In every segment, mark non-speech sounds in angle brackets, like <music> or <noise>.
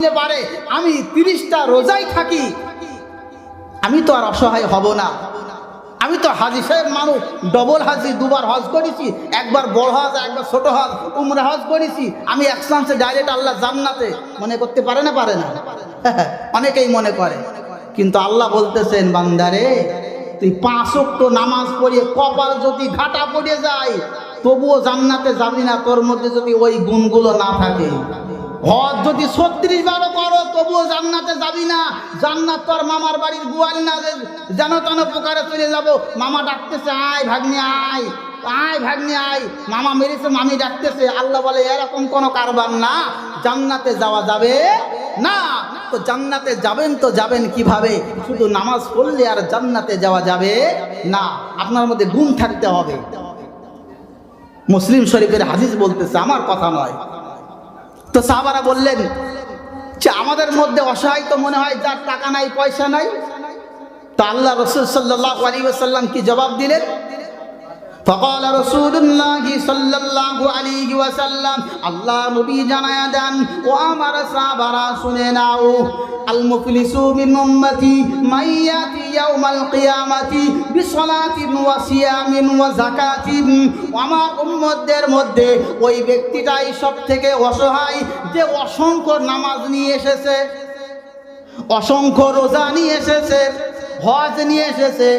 হতে পারে, আমি তিরিশটা রোজাই থাকি। আমি তো আর অসহায় হব না। আমি তো হাজি সাহেব মানুষ ডবল হাজি, দুবার হজ করেছি, একবার বড় হজ, একবার ছোট হজ, উমরা হজ করেছি। আমি এক চান্সে ডাইরেক্ট আল্লাহ জান্নাতে, মনে করতে পারে না পারে না? <laughs> অনেকেই মনে করে। কিন্তু আল্লাহ বলতেছেন, বান্দারে, তুই পাঁচ তো নামাজ পড়িয়ে কপাল যদি ঘাটা পড়ে যায়, তবুও জান্নাতে যাবি না, তোর মধ্যে যদি ওই গুণগুলো না থাকে। হজ যদি ছত্রিশ বারো করো, তবুও জান্নাতে যাবি না। জান্নাত তোর মামার বাড়ির গুয়ালি না যেন তেন প্রকারে চলে যাব। মামা ডাকতেছে, আয় ভাগ্নি, আয়। আয় ভাগ্নি, আয়। মামা মেরেছে, মামি ডাকতেছে। আল্লাহ বলে, এরকম কোনো কারবার না। জান্নাতে যাওয়া যাবে না। তো জান্নাতে যাবেন তো যাবেন কীভাবে? শুধু নামাজ পড়লে আর জান্নাতে যাওয়া যাবে না। আপনার মধ্যে গুণ থাকতে হবে। মুসলিম শরীফের হাদিস বলতেছে, আমার কথা নয়। তো সাহাবারা বললেন যে আমাদের মধ্যে অসহায় তো মনে হয় যার টাকা নাই, পয়সা নাই। তা আল্লাহ রসুল সাল্লাহ আলী ওসাল্লাম কি জবাব দিলেন? فقال رسول الله صلى الله عليه وسلم আল্লাহ নবী জানায়া দেন ও আমার সাহাবারা শুনে নাও আল মুফলিসু মিন উম্মতি মাইয়াতি ইয়াউমাল কিয়ামাতি বিসলাতিন ওয়া সিয়ামিন ওয়া যাকাতিন আমার উম্মতদের মধ্যে ওই ব্যক্তিটাই সব থেকে অসহায় যে অসংখ্য নামাজ নিয়ে এসেছে অসংখ্য রোজা নিয়ে এসেছে হজ নিয়ে এসেছে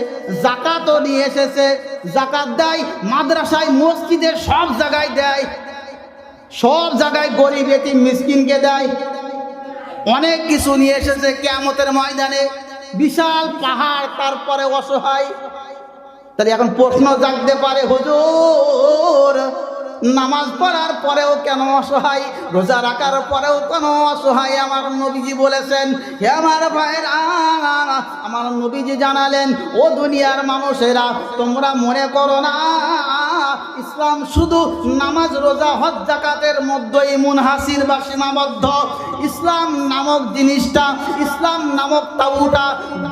জাকাতও নিয়ে এসেছে জাকাত দেয়, মাদ্রাসায়, মসজিদের সব জায়গায় দেয়। সব জায়গায় গরিব এটি মিসকিনকে দেয়। অনেক কিছু নিয়ে এসেছে কেয়ামতের ময়দানে। বিশাল পাহাড়, তারপরে অসহায়। তাহলে এখন প্রশ্ন জাগতে পারে, হুজুর নামাজ পড়ার পরেও কেন অসহায়? রোজা রাখার পরেও কেন অসহায়? আমার নবীজি বলেছেন, হে আমার ভাইয়ের আমার নবীজি জানালেন, ও দুনিয়ার মানুষেরা, তোমরা মনে করো না, ইসলাম শুধু নামাজ, রোজা, হজ, জাকাতের মধ্যেই মুনহাসির বা সীমাবদ্ধ ইসলাম নামক জিনিসটা, ইসলাম নামক তাবুটা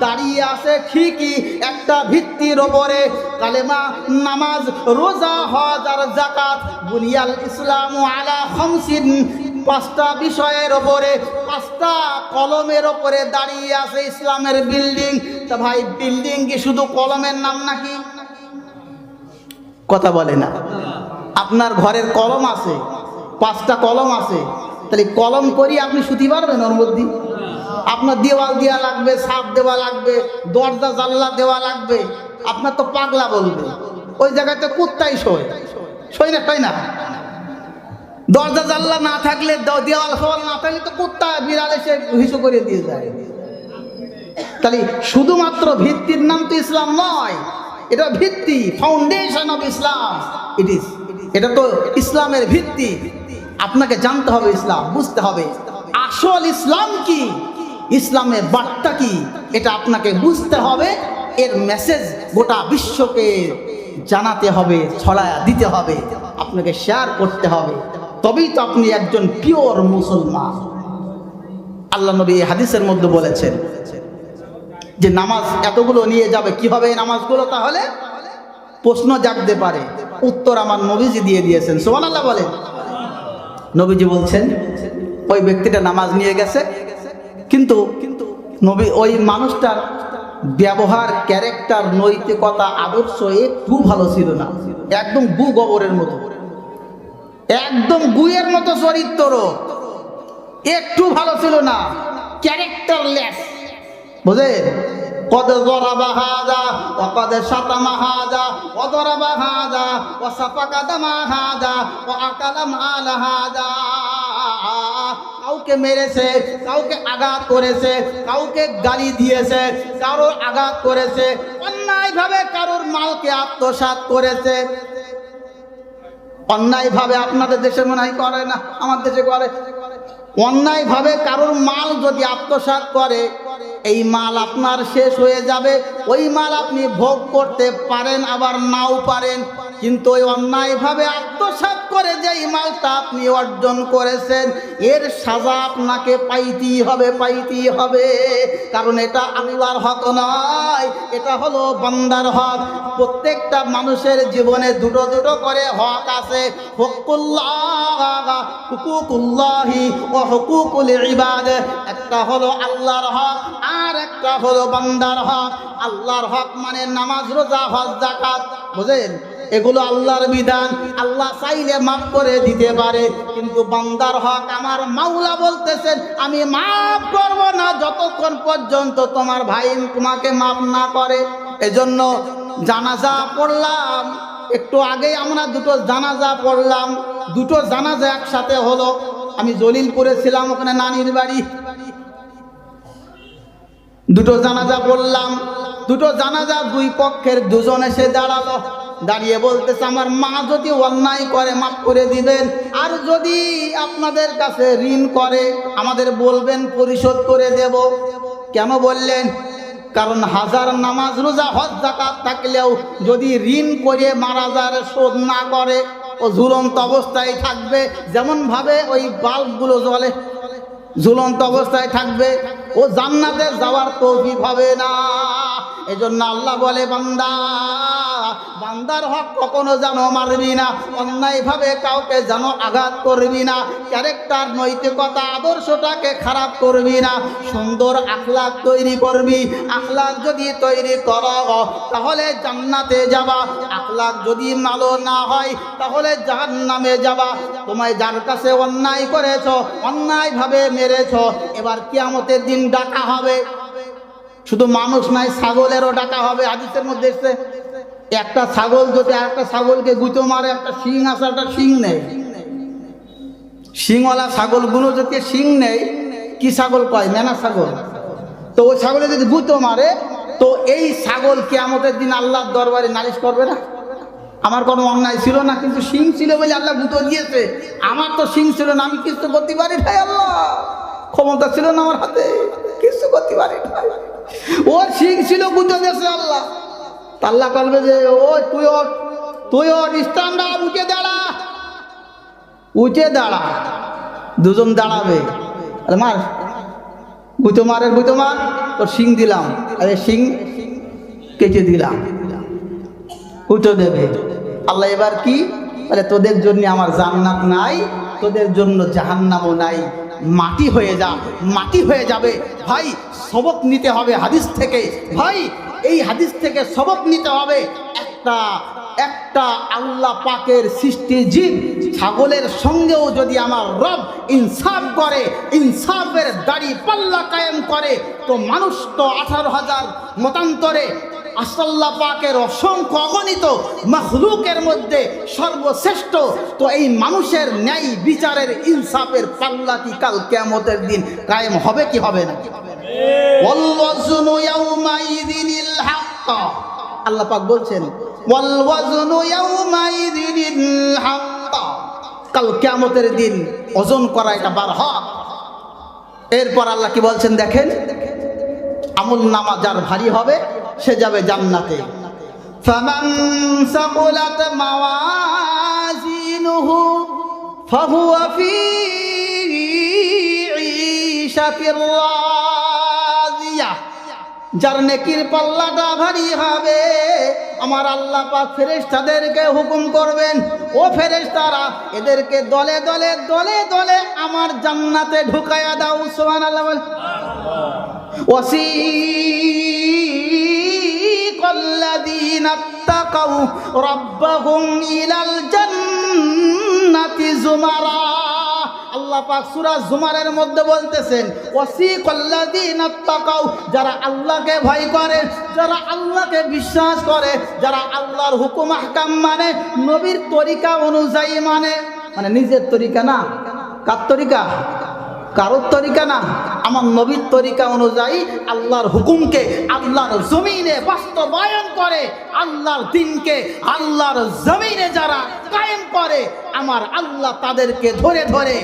দাঁড়িয়ে আছে ঠিকই একটা ভিত্তির ওপরে। কালেমা, নামাজ, রোজা, হজ আর জাকাত বুনিয়াল ইসলাম আলা খমসিন। পাঁচটা বিষয়ের ওপরে, পাঁচটা কলমের ওপরে দাঁড়িয়ে আছে ইসলামের বিল্ডিং। তা ভাই, বিল্ডিং কি শুধু কলমের নাম নাকি? কথা বলে না। আপনার ঘরের কলম আছে, পাঁচটা কলম আছে। তাহলে কলম করি, আপনি শুতি পারবেন ওর মধ্যে? আপনার দেওয়াল দেওয়া লাগবে সাপ দেওয়া লাগবে, দরজা, জানলা দেওয়া লাগবে, আপনার তো পাগলা বলবে। ওই জায়গাতে কুত্তাই শোয়। না শোয় না। দরজা, জানলা না থাকলে দেওয়াল, ফোয়াল না থাকলে তো কুত্তা বিড়াল এসে হিসু করে দিয়ে যায়। তাহলে শুধুমাত্র ভিত্তির নাম তো ইসলাম নয়, এটা ভিত্তি ফাউন্ডেশন অফ ইসলাম ইট ইস এটা তো ইসলামের ভিত্তি। আপনাকে জানতে হবে ইসলাম, বুঝতে হবে। আসল ইসলাম কি? ইসলামের বার্তা কি? এটা আপনাকে বুঝতে হবে। এর মেসেজ গোটা বিশ্বকে জানাতে হবে, ছড়ায়া দিতে হবে, আপনাকে শেয়ার করতে হবে। তবেই তো আপনি একজন পিওর মুসলমান। আল্লাহ নবী হাদিসের মধ্যে বলেছেন যে নামাজ এতগুলো নিয়ে যাবে কি হবে এই নামাজগুলো তাহলে? প্রশ্ন জাগতে পারে। উত্তর আমার নবীজি দিয়ে দিয়েছেন। সোমান আল্লাহ বলে নবীজি বলছেন, ওই ব্যক্তিটা নামাজ নিয়ে গেছে, কিন্তু কিন্তু নবী, ওই মানুষটার ব্যবহার, ক্যারেক্টার, নৈতিকতা, আদর্শ একটু ভালো ছিল না। একদম গু গোবরের মতো। একদম গুয়ের মতো চরিত্র। একটু ভালো ছিল না। ক্যারেক্টারলেস। বুঝলেন কদ শাতামা হাজা ও জরাবা হাজা ও সাফাকা দামা হাজা ও আকালা মালা হাজা কাউকে মেরেছে, কাউকে আঘাত করেছে, কাউকে গালি দিয়েছে, কারোর আঘাত করেছে, অন্যায়ভাবে কারোর মালকে আত্মসাৎ করেছে। অন্যায়ভাবে আপনাদের দেশে মনে হয় করে না, আমার দেশে করে। অন্যায়ভাবে কারোর মাল যদি আত্মসাত করে, এই মাল আপনার শেষ হয়ে যাবে। ওই মাল আপনি ভোগ করতে পারেন, আবার নাও পারেন। কিন্তু ওই অন্যায়ভাবে আত্মসাৎ করে যেই মালটা আপনি অর্জন করেছেন, এর সাজা আপনাকে পাইতেই হবে পাইতেই হবে। কারণ এটা আল্লাহর হক নয়, এটা হলো বান্দার হক। প্রত্যেকটা মানুষের জীবনে দুটো দুটো করে হক আছে। হুকুকুল্লাহি ও একটা হলো আল্লাহর হক আর একটা হলো বান্দার হক। আল্লাহর হক মানে নামাজ, রোজা, হজ জাকাত বুঝেন? এগুলো আল্লাহর বিধান। আল্লাহ চাইলে মাফ করে দিতে পারে, কিন্তু বান্দার হক আমার মাওলা বলতেছেন, আমি মাফ করব না যতক্ষণ পর্যন্ত তোমার ভাই তোমাকে মাফ না করে। এজন্য জানাজা পড়লাম। একটু আগেই আমরা দুটো জানাজা পড়লাম। দুটো জানাজা একসাথে হলো। আমি জলিলপুরে ছিলাম, ওখানে নানির বাড়ি। দুটো জানাজা পড়লাম। দুটো জানাজা দুই পক্ষের, দুজন এসে দাঁড়াল। দাঁড়িয়ে বলতেছে, আমার মা যদি অন্যায় করে, মাফ করে দিবেন। আর যদি আপনাদের কাছে ঋণ করে, আমাদের বলবেন, পরিশোধ করে দেব। কেন বললেন? কারণ হাজার নামাজ, রোজা, হজ জাকাত থাকলেও যদি ঋণ করে মারা যার, শোধ না করে, ও ঝুলন্ত অবস্থায় থাকবে, যেমনভাবে ওই বাল্বগুলো জ্বলে, ঝুলন্ত অবস্থায় থাকবে, ও জান্নাতে যাওয়ার তৌফিক হবে না। এজন্য আল্লাহ বলে, বান্দা, বান্দার হক কখনো যেন মারবি না, অন্যায়ভাবে কাউকে যেন আঘাত করবি না ক্যারেক্টার নৈতিকতা আদর্শটাকে খারাপ করবি না, সুন্দর আখলাক তৈরি করবি, আখলাক যদি তৈরি কর, তাহলে জান্নাতে যাবা, আখলাক যদি ভালো না হয়, তাহলে জাহান্নামে যাবা, তোমায় যার কাছে অন্যায় করেছ, অন্যায়ভাবে মেরেছ, এবার কিয়ামতের দিন ডাকা হবে। শুধু মানুষ নাই, ছাগলেরও ডাকা হবে। হাদিসের মধ্যে এসছে, একটা ছাগল যদি একটা ছাগলকে গুঁতো মারে, একটা শিং আছে, একটা শিং নেই। শিংওয়ালা ছাগলগুলো যদি শিং নেই, কি ছাগল কয়? মেনা ছাগল। তো ওই ছাগলে যদি গুঁতো মারে, তো এই ছাগল কেয়ামতের দিন আল্লাহর দরবারে নালিশ করবে না? আমার কোনো অন্যায় ছিল না, কিন্তু শিং ছিল বলে আল্লাহ গুঁতো দিয়েছে। আমার তো শিং ছিল না, আমি কিছু করতে পারি ভাই আল্লাহ। ক্ষমতা ছিল না আমার হাতে, কিছু করতে পারি না ওর শিং ছিল গুঁতো দিয়েছে আল্লাহ। আল্লাহ বলবে যে ও তুই ওর তুই ওর স্ট্যান্ডার্ড উঠে দাঁড়া। উঠে দাঁড়া। দুজন দাঁড়াবে। আরে মার গুঁতো মার গুঁতো মার তোর শিং দিলাম। আরে শিং কেটে দিলাম। উঠো দেবে। আল্লাহ এবার কি? বলে, তোদের জন্য আমার জান্নাত নাই, তোদের জন্য জাহান্নামও নাই। মাটি হয়ে যা, মাটি হয়ে যাবে। ভাই, সবক নিতে হবে হাদিস থেকে। ভাই, এই হাদিস থেকে সবক নিতে হবে। একটা একটা আল্লাহ পাকের সৃষ্টি জীব ছাগলের সঙ্গেও যদি আমার রব ইনসাফ করে, ইনসাফের দাড়ি পাল্লা কায়েম করে, তো মানুষ তো আঠারো হাজার মতান্তরে আসাল্লাহ পাকের অসংখ্য অগণিত মখলুকের মধ্যে সর্বশ্রেষ্ঠ। তো এই মানুষের ন্যায় বিচারের ইনসাফের পাল্লাটি কাল কেমতের দিন কায়েম হবে কি হবে না? আল্লাহ পাক বলছেন কাল কিয়ামতের দিন ওজন করা এটা বার হক এরপর আল্লাহ কি বলছেন দেখেন, আমল নামা যার ভারী হবে সে যাবে জান্নাতে فمن ثقلت موازينه فهو في عيشة راضية যার নেকির পাল্লাটা ভারী হবে আমার আল্লাহ পাক ফেরেশতাদেরকে হুকুম করবেন ও ফেরেশতারা এদেরকে দলে দলে দলে দলে আমার জান্নাতে ঢুকায়া দাও সুবহানাল্লাহ বল وسيق الذين اتقوا ربهم إلى الجنة زمرا আল্লাহ পাক সূরা জুমারের মধ্যে বলতেছেন ওয়াসিকাল্লাযীনা তাকাউ যারা আল্লাহকে ভয় করে যারা আল্লাহকে বিশ্বাস করে যারা আল্লাহর হুকুম আহকাম মানে নবীর তরিকা অনুযায়ী মানে মানে নিজের তরিকা না কার তরিকা কারোর তরিকা না আমার নবীর তরিকা অনুযায়ী আল্লাহর হুকুমকে, আল্লাহর জমিনে বাস্তবায়ন করে, আল্লাহর দিনকে, আল্লাহর জমিনে যারা কায়েম করে, আমার আল্লাহ তাদেরকে ধরে ধরে,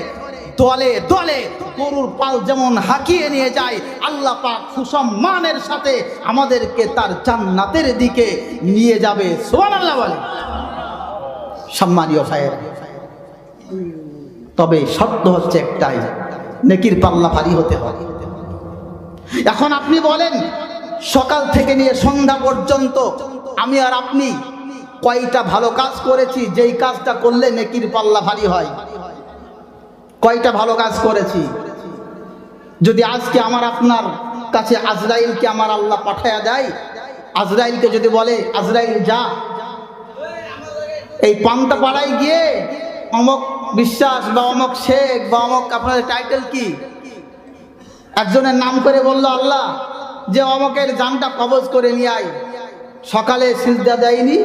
দলে দলে গরুর পাল যেমন হাঁকিয়ে নিয়ে যায়, আল্লাহ পাক সুসম্মানের সাথে আমাদেরকে তার জান্নাতের দিকে নিয়ে যাবে। সুবহানাল্লাহ বলে সম্মানীয় ভাইয়ের, তবে শর্ত হচ্ছে একটাই নেকির পাল্লা ভারী হতে হবে এখন আপনি বলেন, সকাল থেকে নিয়ে সন্ধ্যা পর্যন্ত আমি আর আপনি কয়টা ভালো কাজ করেছি, যেই কাজটা করলে নেকির পাল্লা ভারী হয়? কয়টা ভালো কাজ করেছি? যদি আজকে আমার আপনার কাছে আজরাইলকে আমার আল্লাহ পাঠায়া দেয়, আজরাইলকে যদি বলে, আজরাইল যা। এই পান্তা পাড়ায় গিয়ে অমক বিশ্বাস বা অমক শেখ বা অমক, আপনাদের টাইটেল কি? একজনের নাম করে বলল, আল্লাহ, যে অমকের জানটা কবজ করে নিয়ে আয়। সকালে সিজদা দেয়নি,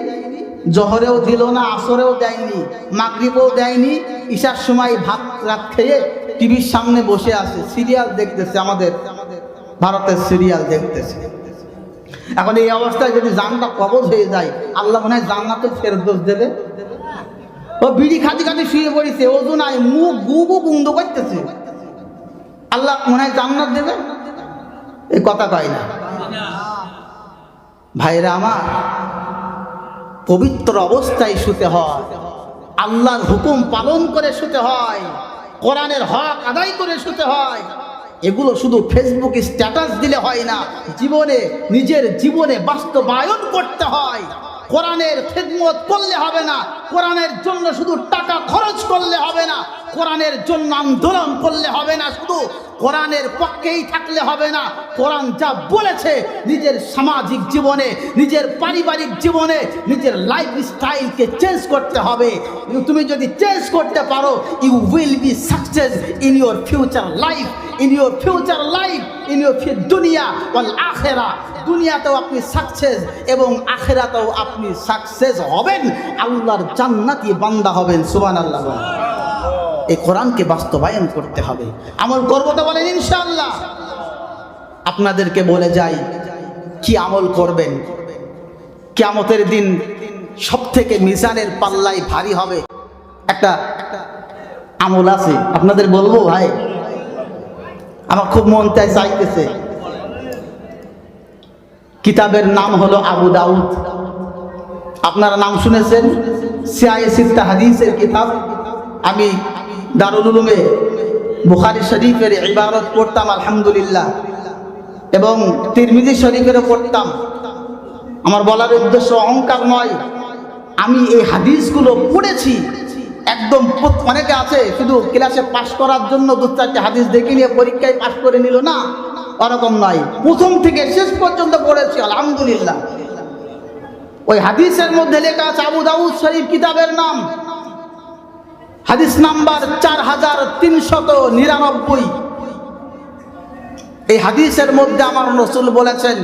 জহরেও দিল না, আসরেও দেয়নি, মাগরিবেও দেয়নি, ঈশার সময় ভাত রাত খেয়ে টিভির সামনে বসে আছে সিরিয়াল দেখতেছে আমাদের, ভারতের সিরিয়াল দেখতেছে। এখন এই অবস্থায় যদি জানটা কবজ হয়ে যায়, আল্লাহ মনে হয় জান্নাতে ফেরত দোষ দেবে। ও বিড়ি খাতি খাতি শুয়ে পড়েছে ওজন নাই, মুখ গুবু বন্ধ করতেছে। আল্লাহ মনে হয় জান্নাত দেবে? এই কথা কয় না। ভাইরা আমার, পবিত্র অবস্থায় শুতে হয়, আল্লাহর হুকুম পালন করে শুতে হয়, কোরআনের হক আদায় করে শুতে হয়। এগুলো শুধু ফেসবুক স্ট্যাটাস দিলে হয় না, জীবনে, নিজের জীবনে বাস্তবায়ন করতে হয়। কোরআনের খেদমত করলে হবে না। কোরআনের জন্য শুধু টাকা খরচ করলে হবে না। কোরআনের জন্য আন্দোলন করলে হবে না শুধু। কোরআনের পক্ষেই থাকলে হবে না। কোরআন যা বলেছে নিজের সামাজিক জীবনে, নিজের পারিবারিক জীবনে, নিজের লাইফ স্টাইলকে চেঞ্জ করতে হবে। তুমি যদি চেঞ্জ করতে পারো you will be success in your future life in your future life in your দুনিয়া ওয়াল আখেরা। দুনিয়াতেও আপনি সাকসেস এবং আখেরাতেও আপনি সাকসেস হবেন। আল্লাহর জান্নাতি বান্দা হবেন সুবান আল্লাহ এই কোরআনকে বাস্তবায়ন করতে হবে। আমল করব তো বলেন ইনশাআল্লাহ। আপনাদেরকে বলে যাই, কি আমল করবেন? কিয়ামতের দিন সব থেকে মিজানের পাল্লায় ভারী হবে। একটা আমল আছে, আপনাদের বলব ভাই? আমার খুব মন চাই চাইতেছে কিতাবের নাম হলো আবু দাউদ। আপনারা নাম শুনেছেন? সিআই সিত্তা হাদিসের কিতাব। আমি দারুল উলুমে বুখারি শরীফের ইবারত পড়তাম, আলহামদুলিল্লাহ। এবং তিরমিজি শরীফেরও পড়তাম। আমার বলার উদ্দেশ্য অহংকার নয়। আমি এই হাদিসগুলো পড়েছি। একদম অনেকে আছে, শুধু ক্লাসে পাশ করার জন্য দু চারটে হাদিস দেখে নিয়ে পরীক্ষায় পাশ করে নিল না। ওরকম নয়। প্রথম থেকে শেষ পর্যন্ত পড়েছি, আলহামদুলিল্লাহ। ওই হাদিসের মধ্যে লেখা আছে, আবু দাউদ শরীফ কিতাবের নাম। হাদিস নাম্বার চার হাজার তিনশত নিরানব্বই। এই হাদিসের মধ্যে আমার রসুল বলেছেন,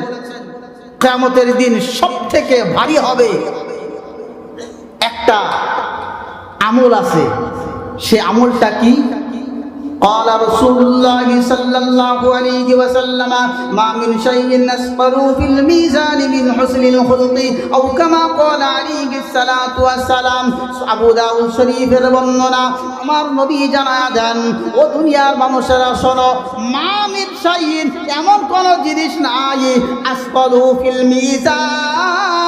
কেয়ামতের দিন সব থেকে ভারী হবে একটা আমল আছে। সে আমলটা কি? قال رسول الله صلى الله عليه وسلم ما من شيء أسفر في الميزان من حسن الخلق أو كما قال عليه الصلاة والسلام আবু দাউদ শরীফের বর্ণনা আমার নবী জানায়া দেন ও দুনিয়ার মানুষেরা শোনো মা মিন শাইইন এমন কোন জিনিস নাই আসফালু ফিল মিজান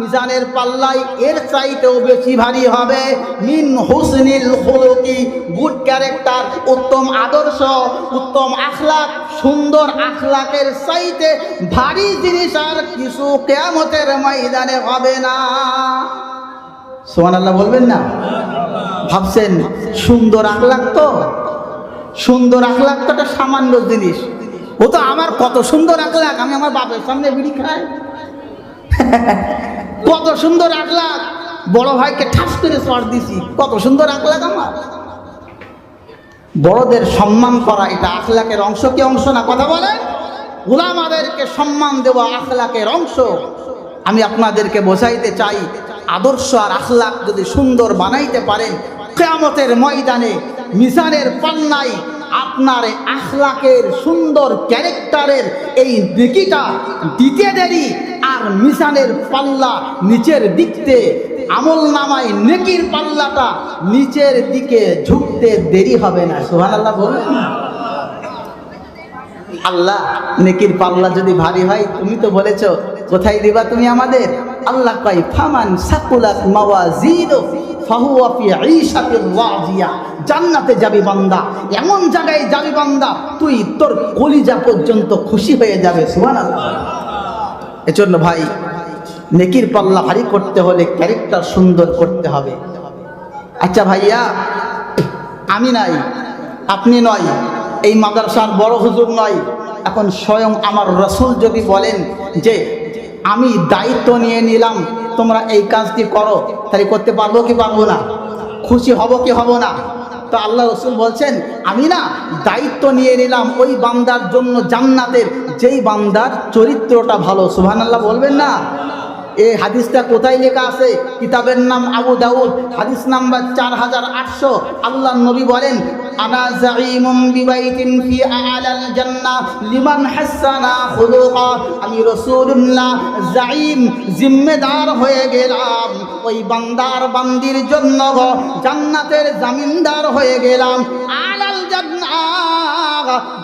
মিজানের পাল্লাই এর চাইতেও বেশি ভারী হবে। মিন হুসনিল খুলুকি, গুড ক্যারেক্টার, উত্তম আদর্শ, উত্তম আখলাক, সুন্দর আখলাকের চাইতে ভারী জিনিস আর কিছু কেয়ামতের ময়দানে হবে না। সোমান আল্লাহ বলবেন না? ভাবছেন, সুন্দর আখলাক তো? সুন্দর আখলাক তো একটা সামান্য জিনিস। ও তো আমার কত সুন্দর আখলাক, আমি আমার বাপের সামনে বিড়ি খাই। <laughs> কত সুন্দর আখলাক বড় ভাইকে ঠাস করে চড় দিছি। কত সুন্দর আখলাক আমার। বড়দের সম্মান করা এটা আখলাকের অংশ কি অংশ না? কথা বলেন। গোলামাদেরকে সম্মান দেওয়া আখলাকের অংশ। আমি আপনাদেরকে বোঝাইতে চাই, আদর্শ আর আখলাক যদি সুন্দর বানাইতে পারেন, কেয়ামতের ময়দানে মিজানের পান্নায় আপনার আখলাকের সুন্দর ক্যারেক্টারের এই দিকিটা দিতে দেরি আর মিশানের পাল্লা নিচের দিকতে আমল নামায় নেকির পাল্লাটা নিচের দিকে ঝুঁকতে দেরি হবে না। সোহান আল্লাহ বললেন আল্লাহ, নেকির পাল্লা যদি ভারী হয়, তুমি তো বলেছ, কোথায় দিবা তুমি আমাদের? আল্লাহ কয়, ফামান সাকুলাত মাওয়াজিনু ফাহুয়া ফি ঈশাতির রাজিয়া। জান্নাতে যাবি বান্দা, এমন জায়গায় যাবি বান্দা, তুই তোর কলিজা পর্যন্ত খুশি হয়ে যাবে, সুবহানাল্লাহ। এজন্য ভাই, নেকির পাল্লা ভারী করতে হলে ক্যারেক্টার সুন্দর করতে হবে। আচ্ছা ভাইয়া, আমি নাই, আপনি নয়, এই মাদ্রাসার বড় হুজুর নয়। এখন স্বয়ং আমার রসুল যদি বলেন যে আমি দায়িত্ব নিয়ে নিলাম, তোমরা এই কাজটি করো। তাহলে করতে পারব কি পারব না? খুশি হব কি হব না? তো আল্লাহ রসুল বলছেন, আমি না দায়িত্ব নিয়ে নিলাম ওই বান্দার জন্য জান্নাতের, যেই বান্দার চরিত্রটা ভালো। সুহান আল্লাহ বলবেন না? এই হাদিসটা কোথায় লেখা আছে? কিতাবের নাম আবু দাউদ। হাদিস নাম্বার চার হাজার আটশো। আল্লাহ নবী বলেন আলাল লিমান আমি জাইম জিম্মেদার হয়ে গেলাম। ওই বান্দার বান্দির জন্য জান্নাতের জামিনদার হয়ে গেলাম। আলাল জান্নাহ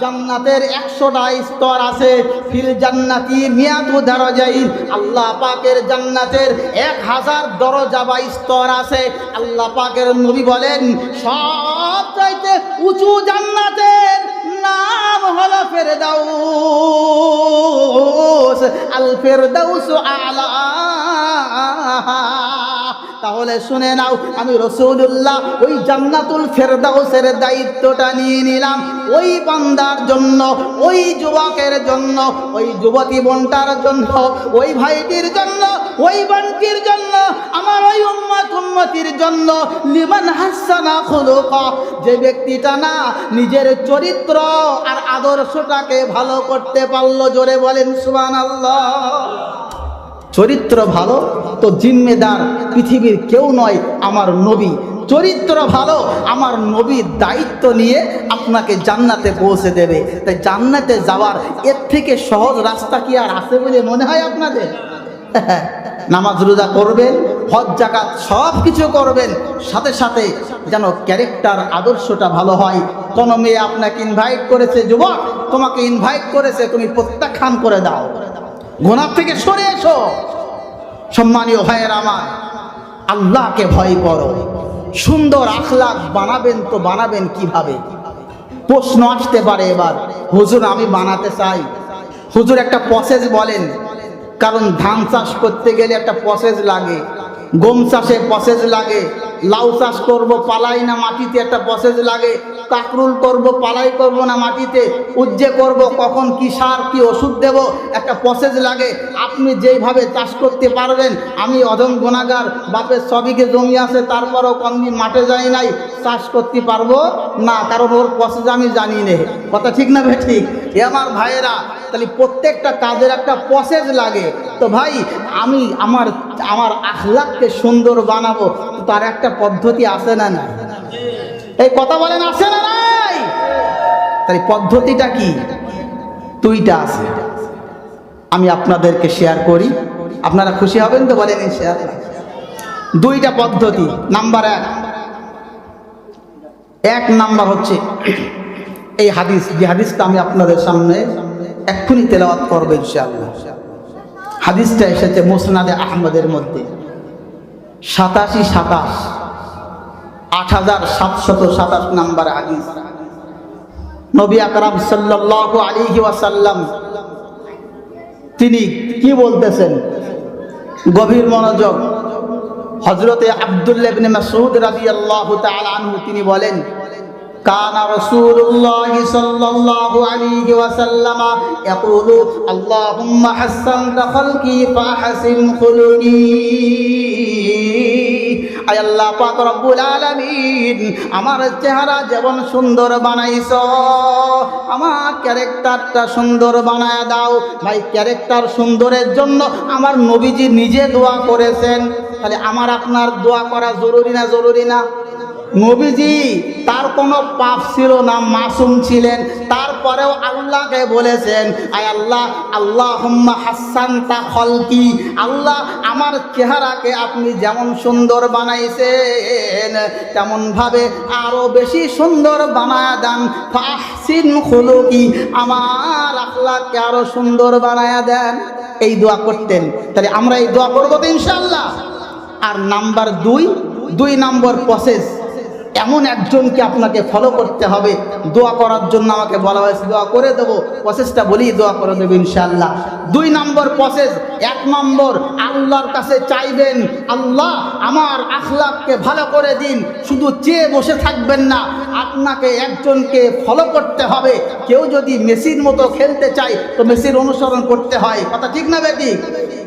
জান্নাতের একশোটা স্তর আছে। ফিল জান্নাতি মিয়াতু দারাজাইন। আল্লাহ পাকের জান্নাতের এক হাজার দরজা বা স্তর আছে। আল্লাহ পাকের নবী বলেন সব চাইতে উঁচু জান্নাতের নাম হলো ফেরদাউস। আল ফেরদাউস আলা। তাহলে শুনে নাও, আমি রসুল্লাহ ওই জান্নাতুল ফেরদাউসের দায়িত্বটা নিয়ে নিলাম। ওই বান্দার জন্য, ওই যুবকের জন্য, ওই যুবতী বোনটার জন্য, ওই ভাইটির জন্য, ওই বোনটির জন্য, আমার ওই উম্মত উম্মতির জন্য লিমান হাসানা খুলুকা। যে ব্যক্তিটা না নিজের চরিত্র আর আদর্শটাকে ভালো করতে পারল, জোরে বলেন সুবহানাল্লাহ। চরিত্র ভালো তো জিম্মেদার পৃথিবীর কেউ নয় আমার নবী। চরিত্র ভালো, আমার নবীর দায়িত্ব নিয়ে আপনাকে জান্নাতে পৌঁছে দেবে। তাই জান্নাতে যাওয়ার এর থেকে সহজ রাস্তা কি আর আছে বলে মনে হয় আপনাদের? <laughs> নামাজ রোজা করবেন, হজ, জাকাত সব কিছু করবেন, সাথে সাথে যেন ক্যারেক্টার আদর্শটা ভালো হয়। কোনো মেয়ে আপনাকে ইনভাইট করেছে, যুবক, তোমাকে ইনভাইট করেছে, তুমি প্রত্যাখ্যান করে দাও। গোনার থেকে সরে এসো। সম্মানীয় ভাইয়ের আমার, আল্লাহকে ভয় করো। সুন্দর আখলাক বানাবেন তো বানাবেন কীভাবে? প্রশ্ন আসতে পারে এবার, হুজুর, আমি বানাতে চাই। হুজুর একটা প্রসেস বলেন, কারণ ধান চাষ করতে গেলে একটা প্রসেস লাগে, গম চাষে প্রসেস লাগে। লাউ চাষ করব, পালাই না মাটিতে, একটা প্রসেস লাগে। কাকরুল করব, পালাই করব না মাটিতে, উজ্জে করব, কখন কি সার, কি ওষুধ দেব, একটা প্রসেস লাগে। আপনি যেইভাবে চাষ করতে পারবেন, আমি অধম গুণাগার, বাপের সবিকে জমি আছে, তারপরও কোনদিন মাঠে যাই নাই, চাষ করতে পারব না, কারণ ওর প্রসেস আমি জানি নে। কথা ঠিক না ভাই ঠিক? এ আমার ভাইয়েরা, তাহলে প্রত্যেকটা কাজের একটা প্রসেস লাগে। তো ভাই, আমি আমার আমার আখলাককে সুন্দর বানাবো তার একটা পদ্ধতি আছে না নাই? এই কথা বলেন, আছে না নাই? তাই পদ্ধতিটা কি? দুইটা আছে। আমি আপনাদেরকে শেয়ার করি। আপনারা খুশি হবেন তো বলেন শেয়ার দুইটা পদ্ধতি। নাম্বার এক। এক নাম্বার হচ্ছে এই হাদিস। যে হাদিসটা আমি আপনাদের সামনে এক্ষুনি তেলাওয়াত করব ইনশাআল্লাহ। হাদিসটা এসেছে মুসনাদে আহমদের মধ্যে। সাতাশি সাতাশ, আট হাজার সাতশত সাতাশ নাম্বার হাদিস। নবী আকরাম সাল্লাহ আলিহি ওয়াসাল্লাম তিনি কি বলতেছেন? গভীর মনোযোগ। হজরতে মাসউদ রাদিয়াল্লাহু তাআলা আনহু তিনি বলেন كان رسول الله صلى الله عليه وسلم يقول اللهم حسنت خلقي فاحسن خلقي আয় আল্লাহ পাক রব্বুল আলামিন আমার চেহারা যেমন সুন্দর বানাইছ আমার ক্যারেক্টারটা সুন্দর বানায় দাও ভাই ক্যারেক্টার সুন্দরের জন্য আমার নবীজি নিজে দোয়া করেছেন তাহলে আমার আপনার দোয়া করা জরুরি না জরুরি না নবীজি, তার কোনো পাপ ছিল না, মাসুম ছিলেন। তারপরেও আল্লাহকে বলেছেন, আয় আল্লাহ আল্লাহ হাসান তা খলকি। আল্লাহ আমার চেহারাকে আপনি যেমন সুন্দর বানাইছেন, তেমনভাবে আরও বেশি সুন্দর বানায় দেন। ফাহসিন খুলুকি, আমার আল্লাহকে আরও সুন্দর বানায় দেন। এই দোয়া করতেন। তাহলে আমরা এই দোয়া করব তো ইনশাল্লাহ আর নাম্বার দুই দুই নম্বর প্রসেস এমন একজনকে আপনাকে ফলো করতে হবে। দোয়া করার জন্য আমাকে বলা হয়েছে, দোয়া করে দেবো। প্রসেসটা বলি দোয়া করে দেবো ইনশাল্লাহ দুই নম্বর প্রসেস, এক নম্বর, আল্লাহর কাছে চাইবেন, আল্লাহ, আমার আখলাককে ভালো করে দিন, শুধু চেয়ে বসে থাকবেন না, আপনাকে একজনকে ফলো করতে হবে। কেউ যদি মেসির মতো খেলতে চায়, তো মেসির অনুসরণ করতে হয়। কথা ঠিক না, বেটি?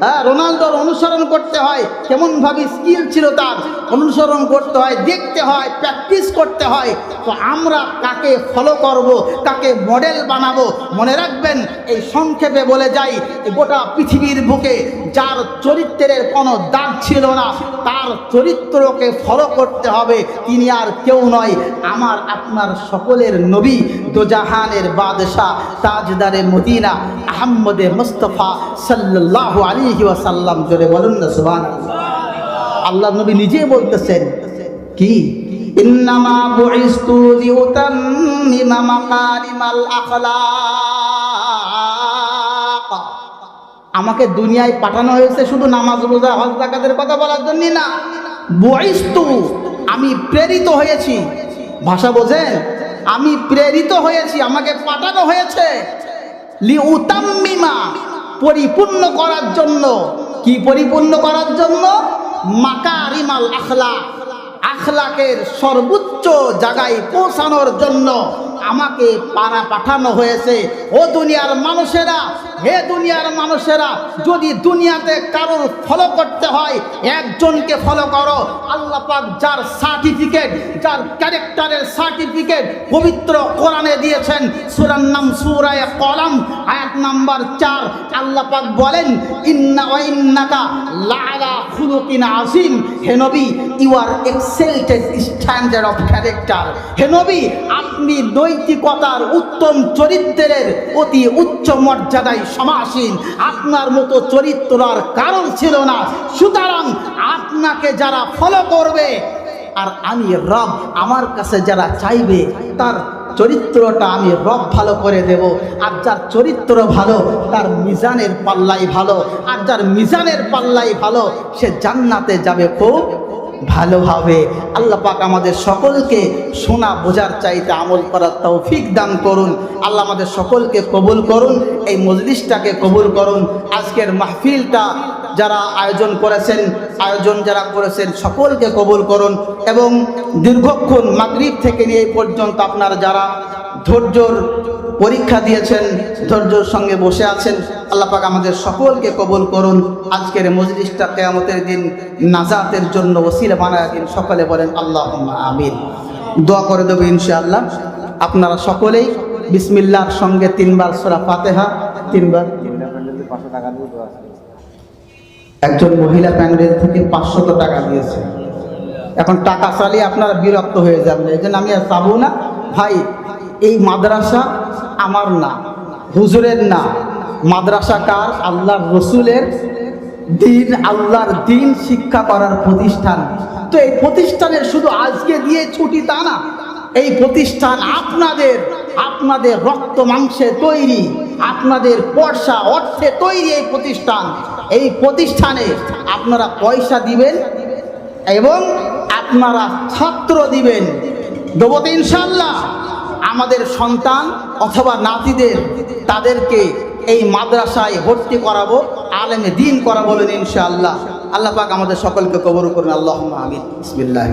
হ্যাঁ রোনাল্ডোর অনুসরণ করতে হয়। কেমনভাবে স্কিল ছিল তার, অনুসরণ করতে হয়, দেখতে হয় প্র্যাকটিস করতে হয়। তো আমরা কাকে ফলো করব, কাকে মডেল বানাবো, মনে রাখবেন, এই সংক্ষেপে বলে যাই গোটা পৃথিবীর বুকে যার চরিত্রের কোনো দাগ ছিল না, তার চরিত্রকে ফলো করতে হবে, তিনি আর কেউ নয়, আমার, আপনার সকলের নবী, দোজাহানের বাদশাহ, তাজদারে মদিনা, আহম্মদে মুস্তফা সাল্লাহ আলিহি ওয়াসাল্লাম জোরে বলুন না সুবান আল্লাহ নবী নিজে বলতেছেন, কি? ইন্নামা বুইস্তু মাকারিমাল আখলাক। আমাকে দুনিয়ায় পাঠানো হয়েছে শুধু নামাজ, রোজা, হজ জাকাতের কথা বলার জন্য না। বুইস্তু, আমি প্রেরিত হয়েছি। ভাষা বোঝেন? আমি প্রেরিত হয়েছি, আমাকে পাঠানো হয়েছে। লিউতাম্মিমা পরিপূর্ণ করার জন্য। কি পরিপূর্ণ করার জন্য? মাকারিমাল আখলা আখলাকের সর্বোচ্চ জায়গায় পৌঁছানোর জন্য। আমাকে পাড়া পাঠানো হয়েছে। ও দুনিয়ার মানুষেরা, হে দুনিয়ার মানুষেরা, যদি দুনিয়াতে কারোর ফলো করতে হয়, একজনকে ফলো করো। আল্লাহ পাক যার সার্টিফিকেট যার ক্যারেক্টারের সার্টিফিকেট পবিত্র কোরআনে দিয়েছেন, সুরার নাম সুরায় কলম, আয়াত নাম্বার চার। আল্লাহ পাক বলেন, ইন্না ইন্নাকা লাআলা খুলুকিন আজিম হে নবী you are exalted standard of character হে নবী, আপনি নৈতিকতার উত্তম চরিত্রের অতি উচ্চ মর্যাদায় সমাসীন। আপনার মতো চরিত্র আর কারণ ছিল না। সুতরাং আপনাকে যারা ফলো করবে, আর আমি রব আমার কাছে যারা চাইবে, তার চরিত্রটা আমি রব ভালো করে দেব। আর যার চরিত্র ভালো, তার মিজানের পাল্লাই ভালো। আর যার মিজানের পাল্লাই ভালো, সে জান্নাতে যাবে খুব ভালোভাবে আল্লাহ পাক আমাদের সকলকে শোনা, বোঝার চাইতে আমল করার তৌফিক দান করুন। আল্লাহ আমাদের সকলকে কবুল করুন, এই মজলিসটাকে কবুল করুন। আজকের মাহফিলটা যারা আয়োজন করেছেন, আয়োজন যারা করেছেন, সকলকে কবুল করুন এবং দীর্ঘক্ষণ মাগরিব থেকে নিয়ে পর্যন্ত আপনারা যারা ধৈর্যর পরীক্ষা দিয়েছেন, ধৈর্যর সঙ্গে বসে আছেন। আল্লাহ পাক আমাদের সকলকে কবুল করুন। আজকের মজলিসটা কেয়ামতের দিন নাজাতের জন্য ওসিলা বানায় দিন সকলে বলেন আল্লাহ আমিন। দোয়া করে দেবো ইনশাআল্লাহ। আপনারা সকলেই বিসমিল্লাহর সঙ্গে তিনবার সোরা ফাতেহা, তিনবার একজন মহিলা প্যান্ডেল থেকে পাঁচশত টাকা দিয়েছে। এখন টাকা চালিয়ে আপনারা বিরক্ত হয়ে যাবেন। এই জন্য আমি আর চাবো না। ভাই এই মাদ্রাসা আমার না। হুজুরের না। মাদ্রাসা কার? আল্লাহর রসুলের। দিন আল্লাহর দিন শিক্ষা করার প্রতিষ্ঠান। তো এই প্রতিষ্ঠানের শুধু আজকে দিয়ে ছুটি তা না। এই প্রতিষ্ঠান আপনাদের আপনাদের রক্ত মাংসে তৈরি, আপনাদের পয়সা, অর্থে তৈরি এই প্রতিষ্ঠান। এই প্রতিষ্ঠানে আপনারা পয়সা দিবেন এবং আপনারা ছাত্র দিবেন। দেবো ইনশাল্লাহ আমাদের সন্তান অথবা নাতিদের তাদেরকে এই মাদ্রাসায় ভর্তি করাবো, আলেমে দিন করাবো ইনশাআল্লাহ। আল্লাহ পাক আমাদের সকলকে কবর করুন। আল্লাহ আমিন। বিসমিল্লাহ